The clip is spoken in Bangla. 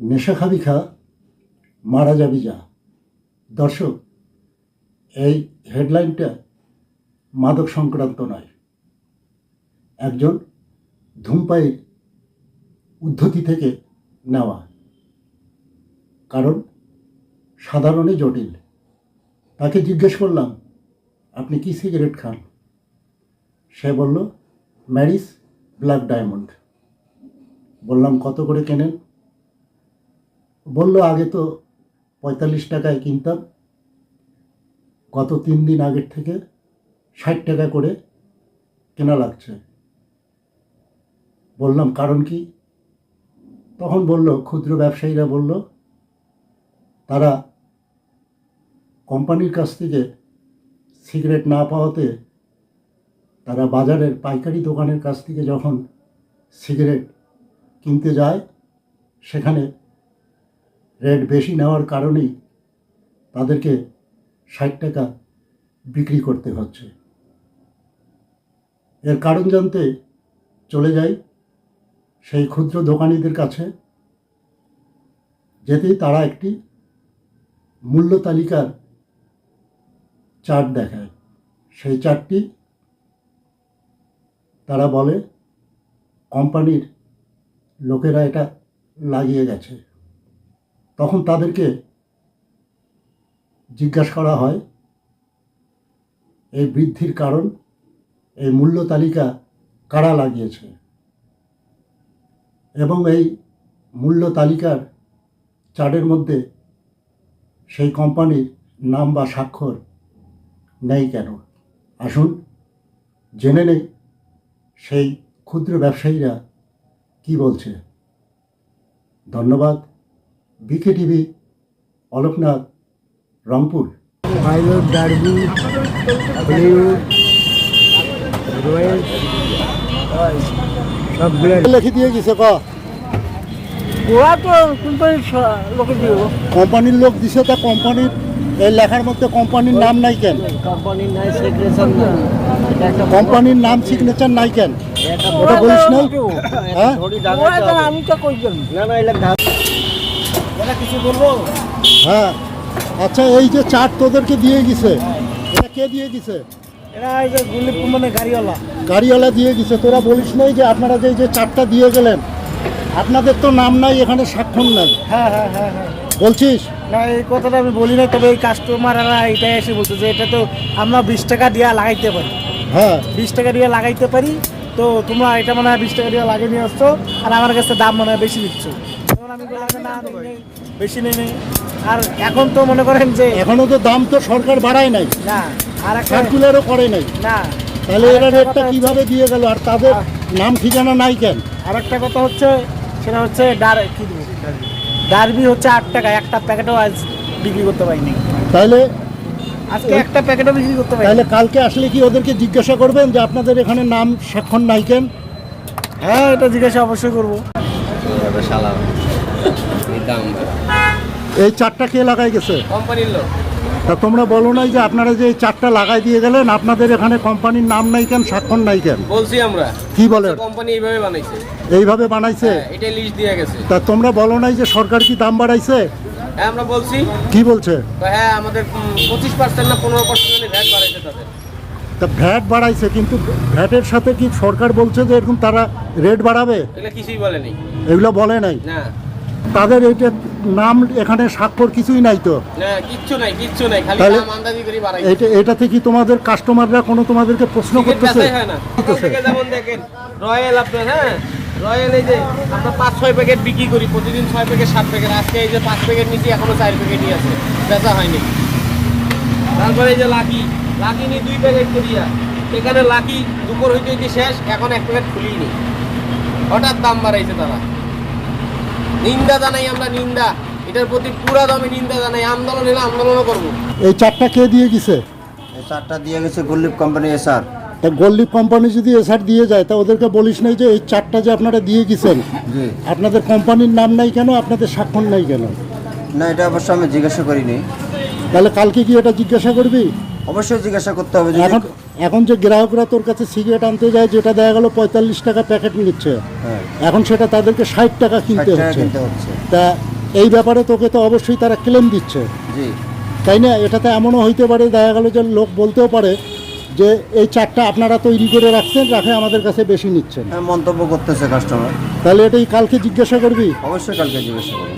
নেশা খাবি খা, মারা যাবি যা। দর্শক, এই হেডলাইনটা মাদক সংক্রান্ত নয়। একজন ধূমপায়ীর উদ্ধতি থেকে নেওয়া। কারণ সাধারণে জটিল। তাকে জিজ্ঞেস করলাম, আপনি কি সিগারেট খান? সে বলল, ম্যারিস ব্ল্যাক ডায়মন্ড। বললাম, কত করে কেনেন? বলল, আগে তো পঁয়তাল্লিশ টাকায় কিনতাম। গত তিন দিন আগের থেকে ষাট টাকা করে কেনা লাগছে। বললাম, কারণ কি? তখন বলল, ক্ষুদ্র ব্যবসায়ীরা বলল, তারা কোম্পানির কাছ থেকে সিগারেট না পাওয়াতে তারা বাজারের পাইকারি দোকানের কাছ থেকে যখন সিগারেট কিনতে যায়, সেখানে রেট বেশি নেওয়ার কারণেই তাদেরকে ষাট টাকা বিক্রি করতে হচ্ছে। এর কারণ জানতে চলে যাই সেই ক্ষুদ্র দোকানিদের কাছে, যেতেই তারা একটি মূল্য তালিকার চার্ট দেখায় সেই চার্টটি তারা বলে, কোম্পানির লোকেরা এটা লাগিয়ে গেছে। তখন তাদেরকে জিজ্ঞাসা করা হয়, এই বৃদ্ধির কারণ, এই মূল্য তালিকা কারা লাগিয়েছে? এবং এই মূল্য তালিকার চার্টের মধ্যে সেই কোম্পানির নাম বা স্বাক্ষর নেই কেন? আসুন, জেনে নেই সেই ক্ষুদ্র ব্যবসায়ীরা কি বলছে। ধন্যবাদ। BK TV Aloknath Rangpur Pilot Derby Hollywood Royal সবগুলো লিখে দিয়ে গেছে ক ওরা তো কোম্পানির লোকে দিও। কোম্পানির লোক দিছে তা কোম্পানির এই লেখার মধ্যে কোম্পানির নাম নাই কেন? কোম্পানির নাই সেক্রেটারি না। কোম্পানির নাম সিগনেচার নাই কেন? ওটা বলিস না হ্যাঁ? আমি তো কইতাম না না এটা ওরা কিছু বলব হ্যাঁ। আচ্ছা এই যে চার্ট তোদেরকে দিয়ে গেছে এটা কে দিয়ে গেছে? গাড়িওয়ালা। দিয়ে গেছে। তোরা বলিস নাই যে আপনারা যে যে চারটা দিয়ে গেলেন আপনাদের তো নাম নাই এখানে স্বাক্ষর নাই। হ্যাঁ হ্যাঁ হ্যাঁ হ্যাঁ। বলছিস? না এই কথাটা আমি বলি না তবে এই কাস্টমাররা এটাই এসে বলছে যে এটা তো আমরা বিশ টাকা দিয়ে লাগাইতে পারি। হ্যাঁ। বিশ টাকা দিয়ে লাগাইতে পারি তো তোমরা এটা মনে হয় বিশ টাকা দিয়ে লাগিয়ে নিয়ে আসছো আর আমার কাছে দাম মনে হয় বেশি দিচ্ছ। বেশি নেই নেই। আর এখন তো মনে করেন যে এখনও তো দাম তো সরকার বাড়ায় নাই। না আর একটা সার্কুলারও করে নাই। না। তাহলে এরা রেটটা কীভাবে দিয়ে গেল? আর তাদের নাম ঠিকানা নাই কেন? আর একটা কথা হচ্ছে সেটা হচ্ছে ডার কি ডারবি হচ্ছে আট টাকা একটা প্যাকেটও আজ বিক্রি করতে পারিনি। তাহলে আজকে একটা প্যাকেটও বিক্রি করতে পারিনি। তাহলে কালকে আসলে কি ওদেরকে জিজ্ঞাসা করবেন যে আপনাদের এখানে নাম স্বাক্ষর নাই কেন? হ্যাঁ এটা জিজ্ঞাসা অবশ্যই করব। দাম এই চারটা কে লাগাই গেছে? কোম্পানির লোক। তা তোমরা বলো নাই যে আপনারা যে এই চারটা লাগাই দিয়ে গেলেন আপনাদের এখানে কোম্পানির নাম নাই কেন স্বাক্ষর নাই কেন? বলছি আমরা। কি বলে কোম্পানি এইভাবে বানাইছে। এইভাবে বানাইছে? এটা লিস্ট দিয়ে গেছে। তা তোমরা বলো নাই যে সরকার কি দাম বাড়াইছে? হ্যাঁ আমরা বলছি। কি বলছে? হ্যাঁ আমাদের পঁচিশ পার্সেন্ট না পনেরো পার্সেন্ট ভ্যাট বাড়াইছে তাদের। তা ভ্যাট বাড়াইছে কিন্তু ভ্যাটের সাথে কি সরকার বলছে যে এরকম তারা রেট বাড়াবে? এগুলো কিছুই বলেনি এগুলো বলে নাই? না। তাদের এইটা নাম এখানে স্বাক্ষর কিছুই নাই তো। না কিচ্ছু নাই কিচ্ছু নাই খালি তাহলে- এটা এটাতে কি তোমাদের কাস্টমাররা কোনো তোমাদেরকে প্রশ্ন করতেছে? যেমন দেখেন রয়্যাল আপনার হ্যাঁ? রয়্যাল এই যে আমরা পাঁচ ছয় প্যাকেট বিক্রি করি প্রতিদিন ছয় প্যাকেট সাত প্যাকেট আজকে এই যে পাঁচ প্যাকেট নিচ্ছি এখনও চার প্যাকেটই আছে। বেচা হয়নি। তারপরে এই যে লাকি লাকি নি দুই প্যাকেট করিয়া এখানে লাকি দুপুর হইতে হইতে শেষ এখন এক প্যাকেট খুলিই নি হঠাৎ দাম বাড়াইছে তারা। নিন্দা জানাই আমরা নিন্দা। এটার প্রতি পুরা দমে নিন্দা জানাই। আন্দোলন হলে আন্দোলনও করব। এই চারটা কে দিয়ে গেছে? এই চারটা দিয়ে গেছে গুল্লিপ কোম্পানি এসআর। তা গোল্লিপ কোম্পানি যদি এসার দিয়ে যায় তা ওদেরকে বলিস নাই যে এই চারটা যে আপনারা দিয়ে গেছেন জি। আপনাদের কোম্পানির নাম নাই কেন আপনাদের স্বাক্ষর নাই কেন? না এটা অবশ্য আমি জিজ্ঞাসা করিনি। তাহলে কালকে কি এটা জিজ্ঞাসা করবি? অবশ্যই জিজ্ঞাসা করতে হবে। এখন এখন যে গ্রাহকরা তোর কাছে সিগারেট আনতে যায় যেটা দেখা গেল পঁয়তাল্লিশ টাকা প্যাকেট নিচ্ছে হ্যাঁ। এখন সেটা তাদেরকে ষাট টাকা কিনতে হচ্ছে। তা এই ব্যাপারে তোকে তো অবশ্যই তারা ক্লেম দিচ্ছে। তাই না? এটাতে এমনও হইতে পারে দেখা গেল যে লোক বলতেও পারে যে এই চারটা আপনারা তৈরি করে রাখছেন রাখে আমাদের কাছে বেশি নিচ্ছেন। হ্যাঁ মন্তব্য করতেছে কাস্টমার তাহলে এটাই কালকে জিজ্ঞাসা করবি? অবশ্যই কালকে জিজ্ঞাসা করব।